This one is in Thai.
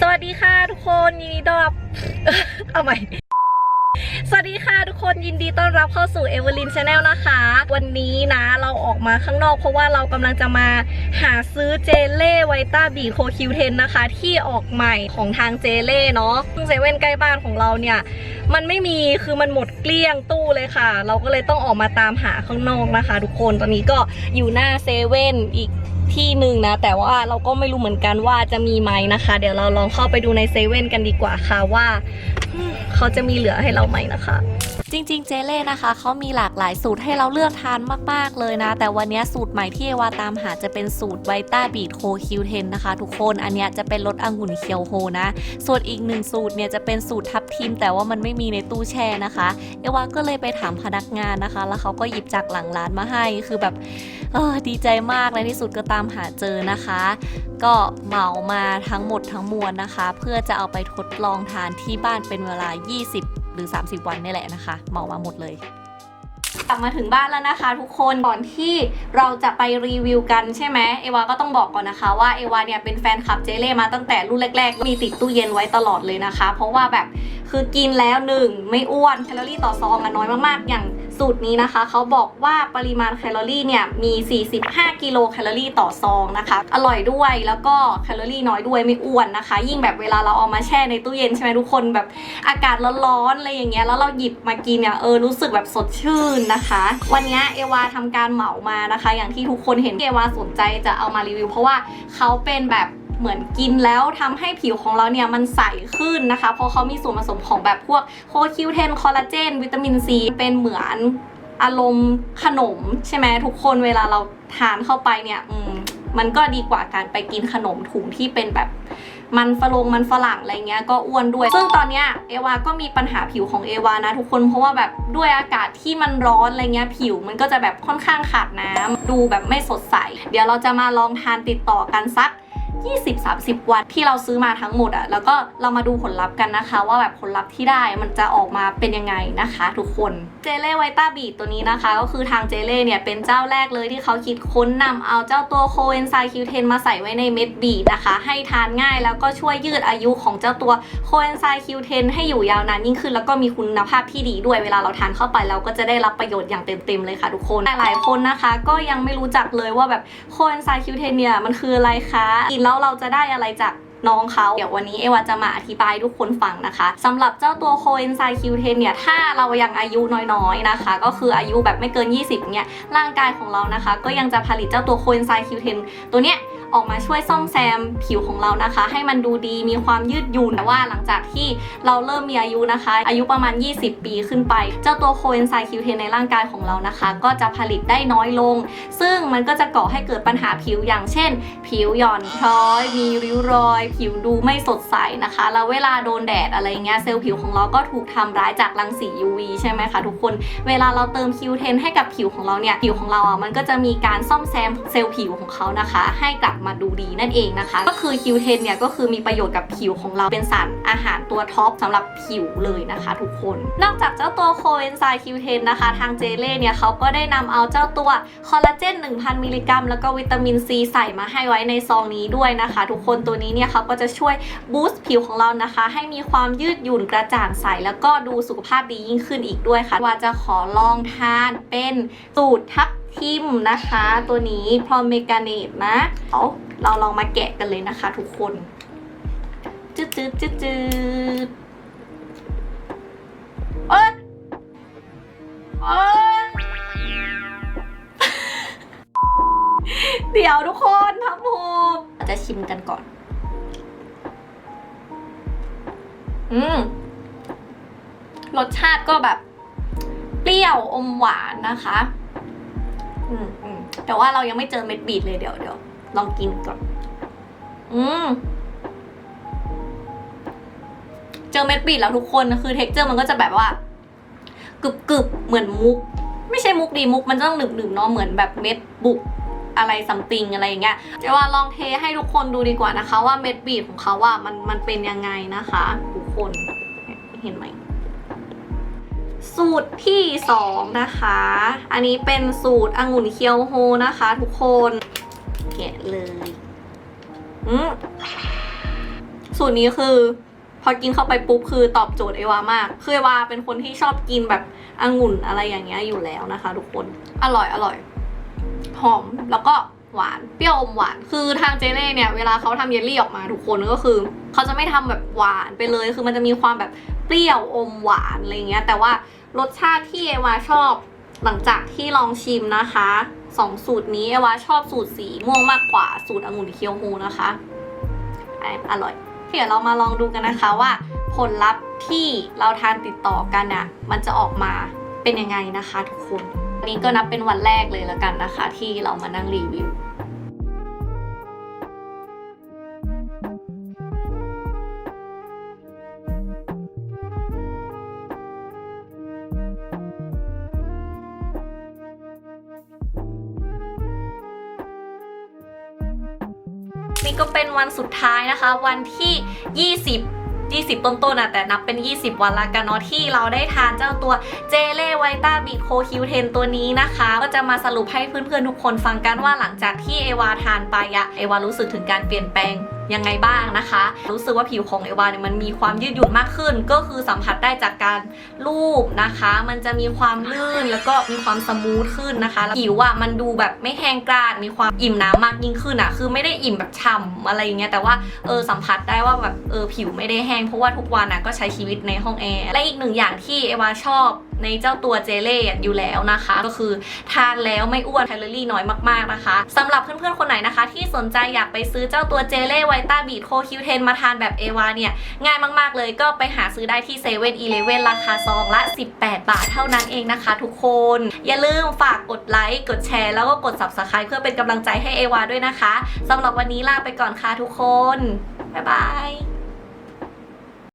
สวัสดีค่ะทุกคนยินดีต้อนรับ เอาใหม่ สวัสดีค่ะทุกคนยินดีต้อนรับเข้าสู่เอเวอร์ลินชาแนลนะคะ วันนี้นะเราออกมาข้างนอก เพราะว่าเรากำลังจะมาหาซื้อเจเล่ไวต้าบีโคคิวเทนนะคะ ที่ออกใหม่ของทางเจเล่เนาะซึ่งเซเว่นใกล้บ้านของเราเนี่ย มันไม่มีคือมันหมดเกลี้ยงตู้เลยค่ะ เราก็เลยต้องออกมาตามหาข้างนอกนะคะ ทุกคนตอนนี้ก็อยู่หน้าเซเว่นอีก ที่หนึ่งนะ แต่ว่าเราก็ไม่รู้เหมือนกันว่าจะมีไหมนะคะ เดี๋ยวเราลองเข้าไปดูในเซเว่นกันดีกว่าค่ะว่าเขาจะมีเหลือให้เราไหมนะคะ จริง ๆ เจเล่นะคะเขามีหลากหลายสูตรให้เราเลือกทานมาก ๆ เลยนะ แต่วันนี้สูตรใหม่ที่เอวาตามหาจะเป็นสูตรไวต้าบีทโคคิวเทนนะคะ ทุกคนอันเนี้ยจะเป็นรสองุ่นเคียวโฮนะ ส่วนอีกหนึ่งสูตรเนี่ยจะเป็นสูตรทับทิม แต่ว่ามันไม่มีในตู้แช่นะคะ เอวาก็เลยไปถามพนักงานนะคะ แล้วเขาก็หยิบจากหลังร้านมาให้คือแบบเออดีใจมากในที่สุดก็ตามหาเจอนะคะ ก็เหมามาทั้งหมดทั้งมวลนะคะ เพื่อจะเอาไปทดลองทานที่บ้านเป็นเวลา 20 หรือ 30 วันนี่แหละนะคะเหมามาหมดเลยกลับมาถึงบ้านแล้วนะคะ ทุกคนก่อนที่เราจะไปรีวิวกันใช่ไหมเอวาก็ต้องบอกก่อนนะคะว่าเอวาเนี่ยเป็นแฟนคลับเจเล่มาตั้งแต่รุ่นแรก ๆ มีติดตู้เย็นไว้ตลอดเลยนะคะ เพราะว่าแบบคือกินแล้วหนึ่งไม่อ้วนแคลอรี่ต่อซองอะน้อยมากๆ อย่าง สูตรนี้นะคะ เขาบอกว่าปริมาณแคลอรี่เนี่ยมี 45 กิโลแคลอรี่ต่อซองนะคะ อร่อยด้วยแล้วก็แคลอรี่น้อยด้วยไม่อ้วนนะคะ ยิ่งแบบเวลาเราเอามาแช่ในตู้เย็นใช่ไหมทุกคนแบบอากาศร้อนๆอะไรอย่างเงี้ยแล้วเราหยิบมากินเนี่ยเออรู้สึกแบบสดชื่นนะคะ วันนี้เอวาทำการเหมามานะคะ อย่างที่ทุกคนเห็นเอวาสนใจจะเอามารีวิว เพราะว่าเขาเป็นแบบ เหมือนกินแล้วทำให้ผิวของเราเนี่ยมันใสขึ้นนะคะ เพราะเขามีส่วนผสมของแบบพวกโคคิวเทนคอลลาเจนวิตามินซีเป็นเหมือนอารมณ์ขนมใช่ไหมทุกคนเวลาเราทานเข้าไปเนี่ยอืมมันก็ดีกว่าการไปกินขนมถุงที่เป็นแบบมันฝรงมันฝรั่งอะไรเงี้ยก็อ้วนด้วย ซึ่งตอนเนี้ยเอวาก็มีปัญหาผิวของเอวานะทุกคนเพราะว่าแบบด้วยอากาศที่มันร้อนอะไรเงี้ยผิวมันก็จะแบบค่อนข้างขาดน้ำดูแบบไม่สดใส เดี๋ยวเราจะมาลองทานติดต่อกันสัก 20-30 วันที่เราซื้อมาทั้งหมดอะแล้วก็เรามาดูผลลัพธ์กันนะคะ ว่าแบบผลลัพธ์ที่ได้มันจะออกมาเป็นยังไงนะคะ ทุกคนเจเล่ไวต้าบีตัวนี้นะคะ ก็คือทางเจเล่เนี่ยเป็นเจ้าแรกเลยที่เขาคิดค้นนำเอาเจ้าตัวโคเอนไซคิวเทนมาใส่ไว้ในเม็ดบีดนะคะ ให้ทานง่ายแล้วก็ช่วยยืดอายุของเจ้าตัวโคเอนไซคิวเทนให้อยู่ยาวนานยิ่งขึ้น แล้วก็มีคุณภาพที่ดีด้วยเวลาเราทานเข้าไปเราก็จะได้รับประโยชน์อย่างเต็มๆเลยค่ะทุกคนหลายๆคนนะคะ ก็ยังไม่รู้จักเลยว่าแบบโคเอนไซคิวเทนเนี่ยมันคืออะไรคะกินแล้วเราจะได้อะไรจากน้องเขาเดี๋ยววันนี้เอวาจะมาอธิบายทุกคนฟังนะคะสำหรับเจ้าตัวโคเอนไซคิวเทนเนี่ย ถ้าเรายังอายุน้อยๆนะคะ ก็คืออายุแบบไม่เกิน 20เนี่ยร่างกายของเรานะคะ ก็ยังจะผลิตเจ้าตัวโคเอนไซคิวเทนตัวเนี้ย ออกมาช่วยซ่อมแซมผิวของเรานะคะ ให้มันดูดีมีความยืดหยุ่นแต่ว่าหลังจากที่เราเริ่มมีอายุนะคะ อายุประมาณ 20 ปีขึ้นไป เจ้าตัวโคเอนไซม์คิวเทนในร่างกายของเรานะคะ ก็จะผลิตได้น้อยลง ซึ่งมันก็จะก่อให้เกิดปัญหาผิวอย่างเช่น ผิวหย่อนคล้อย มีริ้วรอย ผิวดูไม่สดใสนะคะแล้วเวลาโดนแดดอะไรเงี้ยเซลล์ผิวของเราก็ถูกทำร้ายจากรังสี UV ใช่ไหมคะทุกคนเวลาเราเติมคิวเทนให้กับผิวของเราเนี่ยผิวของเราอะมันก็จะมีการซ่อมแซมเซลล์ผิวของเขานะคะ ให้กลับมาดูดีนั่นเองนะคะ ก็คือคิวเทนเนี่ยก็คือมีประโยชน์กับผิวของเราเป็นสารอาหารตัวท็อปสำหรับผิวเลยนะคะทุกคน นอกจากเจ้าตัวโคเอนไซคิวเทนนะคะ ทางเจเล่เนี่ยเขาก็ได้นำเอาเจ้าตัวคอลลาเจน 1,000 มิลลิกรัม แล้วก็วิตามินซีใส่มาให้ไว้ในซองนี้ด้วยนะคะ ทุกคนตัวนี้เนี่ยเขาก็จะช่วยบูสต์ผิวของเรานะคะ ให้มีความยืดหยุ่นกระจ่างใสแล้วก็ดูสุขภาพดียิ่งขึ้นอีกด้วยค่ะว่าจะขอลองทานเป็นสูตรทับ ทิมนะคะ ตัวนี้พรอมเมกาเนตนะเอาเราลองมาแกะกันเลยนะคะทุกคน จืดจืดจืดจืดเอ้ยเอ้ยเดี๋ยวทุกคนทับผูจะชิมกันก่อน อืม รสชาติก็แบบ เปรี้ยวอมหวานนะคะ อืมอืมแต่ว่าเรายังไม่เจอเม็ดบีดเลยเดี๋ยวเดี๋ยวลองกินก่อน อืมเจอเม็ดบีดแล้วทุกคนคือเท็กเจอร์มันก็จะแบบว่ากรึบกรึบเหมือนมุก ไม่ใช่มุกดีมุกมันต้องหนึบหนึบเนาะเหมือนแบบเม็ดบุกอะไรซัมติงอะไรอย่างเงี้ยเดี๋ยวว่าลองเทให้ทุกคนดูดีกว่านะคะ ว่าเม็ดบีดของเขาว่ามันมันเป็นยังไงนะคะ ทุกคนเห็นไหม สูตรที่สองนะคะ อันนี้เป็นสูตรองุ่นเคียวโฮนะคะ ทุกคน แกะเลยอืมสูตรนี้คือพอกินเข้าไปปุ๊บคือตอบโจทย์เอวามาก คือเอวาเป็นคนที่ชอบกินแบบองุ่นอะไรอย่างเงี้ยอยู่แล้วนะคะ ทุกคน อร่อยอร่อย หอมแล้วก็ หวาน เปรี้ยวอมหวาน คือทางเจเล่เนี่ยเวลาเขาทำเยลลี่ออกมาทุกคนก็คือเขาจะไม่ทำแบบหวานไปเลย คือมันจะมีความแบบเปรี้ยวอมหวานอะไรเงี้ย แต่ว่ารสชาติที่เอวาชอบหลังจากที่ลองชิมนะคะสองสูตรนี้เอวาชอบสูตรสีม่วงมากกว่าสูตรองุ่นเคียวฮูนะคะอะอร่อย เดี๋ยวเรามาลองดูกันนะคะว่า ผลลัพธ์ที่เราทานติดต่อกันน่ะมันจะออกมาเป็นยังไงนะคะทุกคน นี้ก็นับเป็นวันแรกเลยแล้วกันนะคะ ที่เรามานั่งรีวิวนี่ก็เป็นวันสุดท้ายนะคะ วันที่ 20 20 ต้นๆนะแต่นับเป็น 20 วันละกันเนาะที่เราได้ทานเจ้าตัวเจเล่ไวต้าบีโคคิวเทนตัวนี้นะคะ ก็จะมาสรุปให้เพื่อนๆทุกคนฟังกันว่าหลังจากที่เอวาทานไปอะเอวารู้สึกถึงการเปลี่ยนแปลง ยังไงบ้างนะคะ รู้สึกว่าผิวของเอวาเนี่ยมันมีความยืดหยุ่นมากขึ้น ก็คือสัมผัสได้จากการลูบนะคะ มันจะมีความลื่นแล้วก็มีความสมูทขึ้นนะคะแล้วผิวอะมันดูแบบไม่แห้งกร้านมีความอิ่มน้ำมากยิ่งขึ้นอะคือไม่ได้อิ่มแบบฉ่ำอะไรอย่างเงี้ยแต่ว่าเออสัมผัสได้ว่าแบบเออผิวไม่ได้แห้งเพราะว่าทุกวันอะก็ใช้ชีวิตในห้องแอร์และอีกหนึ่งอย่างที่เอวาชอบ ในเจ้าตัวเจเล่อยู่แล้วนะคะ ก็คือทานแล้วไม่อ้วนแคลอรี่น้อยมากๆนะคะสำหรับเพื่อนๆคนไหนนะคะ ที่สนใจอยากไปซื้อเจ้าตัวเจเล่ไวต้าบีทโคคิวเทนมาทานแบบเอวาเนี่ยง่ายมากๆเลยก็ไปหาซื้อได้ที่เซเว่นอีเลเว่นราคาซองละ 18 บาทเท่านั้นเองนะคะ ทุกคน อย่าลืมฝากกดไลค์กดแชร์แล้วก็กด subscribe เพื่อเป็นกำลังใจให้เอวาด้วยนะคะสำหรับวันนี้ลาไปก่อนค่ะทุกคน บ๊ายบาย